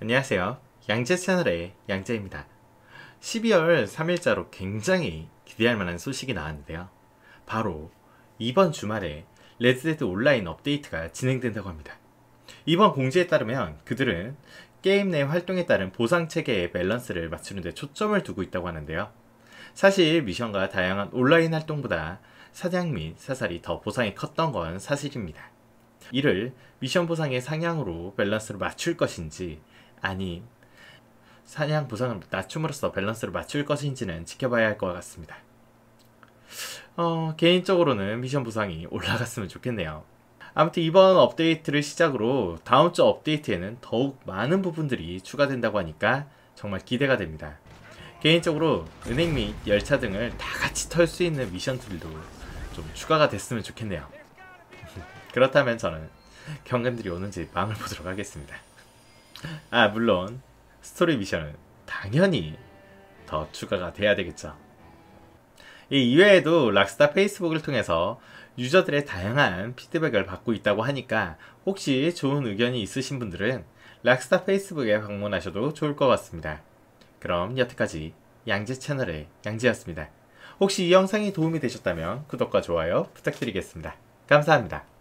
안녕하세요. 양재 채널의 양재입니다. 12월 3일자로 굉장히 기대할 만한 소식이 나왔는데요. 바로 이번 주말에 레드데드 온라인 업데이트가 진행된다고 합니다. 이번 공지에 따르면 그들은 게임 내 활동에 따른 보상 체계의 밸런스를 맞추는 데 초점을 두고 있다고 하는데요. 사실 미션과 다양한 온라인 활동보다 사냥 및 사살이 더 보상이 컸던 건 사실입니다. 이를 미션 보상의 상향으로 밸런스를 맞출 것인지 아니 사냥 보상을 낮춤으로써 밸런스를 맞출 것인지는 지켜봐야 할 것 같습니다. 어, 개인적으로는 미션 보상이 올라갔으면 좋겠네요. 아무튼 이번 업데이트를 시작으로 다음 주 업데이트에는 더욱 많은 부분들이 추가된다고 하니까 정말 기대가 됩니다. 개인적으로 은행 및 열차 등을 다 같이 털 수 있는 미션들도 좀 추가가 됐으면 좋겠네요. 그렇다면 저는 경관들이 오는지 마음을 보도록 하겠습니다. 아 물론 스토리 미션은 당연히 더 추가가 돼야 되겠죠. 이 이외에도 락스타 페이스북을 통해서 유저들의 다양한 피드백을 받고 있다고 하니까 혹시 좋은 의견이 있으신 분들은 락스타 페이스북에 방문하셔도 좋을 것 같습니다. 그럼 여태까지 양재 채널의 양재였습니다. 혹시 이 영상이 도움이 되셨다면 구독과 좋아요 부탁드리겠습니다. 감사합니다.